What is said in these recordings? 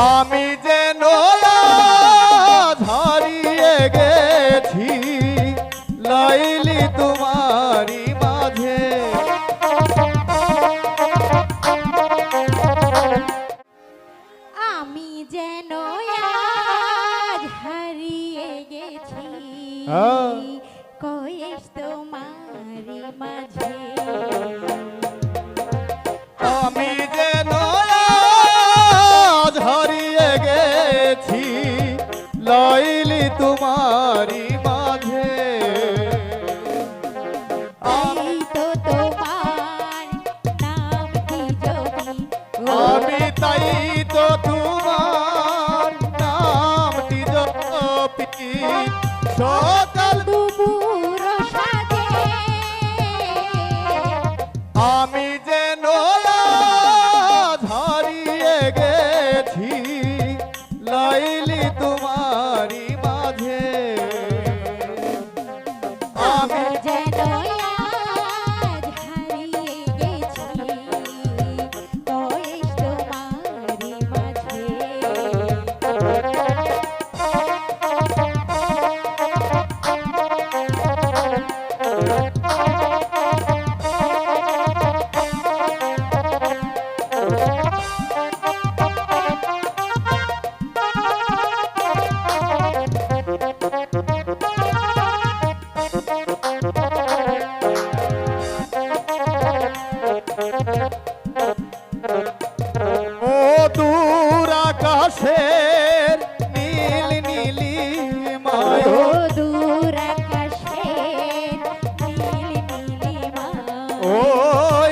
আমি আজ হারিয়ে গেছি লাইলি তোমারি মাঝে আমি যেন হারিয়ে গেছি হ্যাঁ। কয়েস তোমারি মাঝে তোমারি মাঝে এই তো তোমার নাম কি যদি আমি তাই তো তোমার নামটি জপি সকাল দুপুর আমি যেন আজ হারিয়ে গেছি লাইলি দূর আকাশের নীল নীলি মায়। ও দূর আকাশের নীল নীলিমা ওই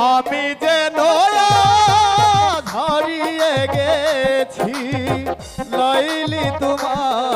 আমি যে নয়া হারিয়ে গেছি লাইলি তোমারি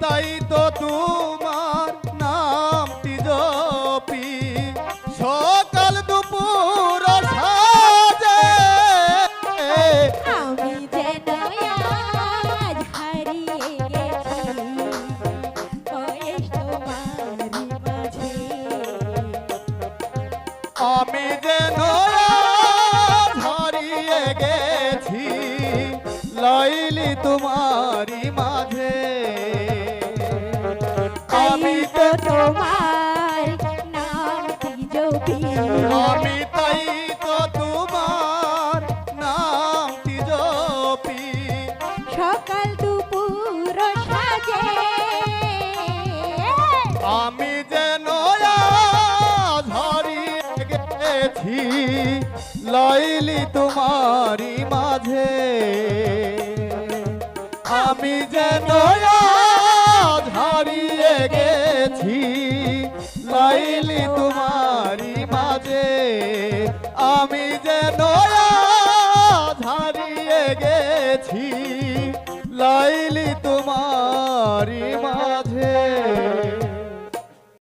তাই তো তোমার নামটি জপি। সকাল দুপুর সাজে। আমি যেন আজ হারিয়ে গেছি মাঝে। আমি যেন হারিয়ে গেছি লাইলি তোমারি তোমার নামটি যদি? আমি তাই তো তোমার নামটি জপি সকাল দুপুর সাজে। আমি যেন হারিয়ে গেছি লাইলি তোমারি মাঝে। আমি যেন হারিয়ে গেছি লাইলি তোমারি মাঝে আমি যে আজ হারিয়ে গেছি লাইলি তোমারি মাঝে।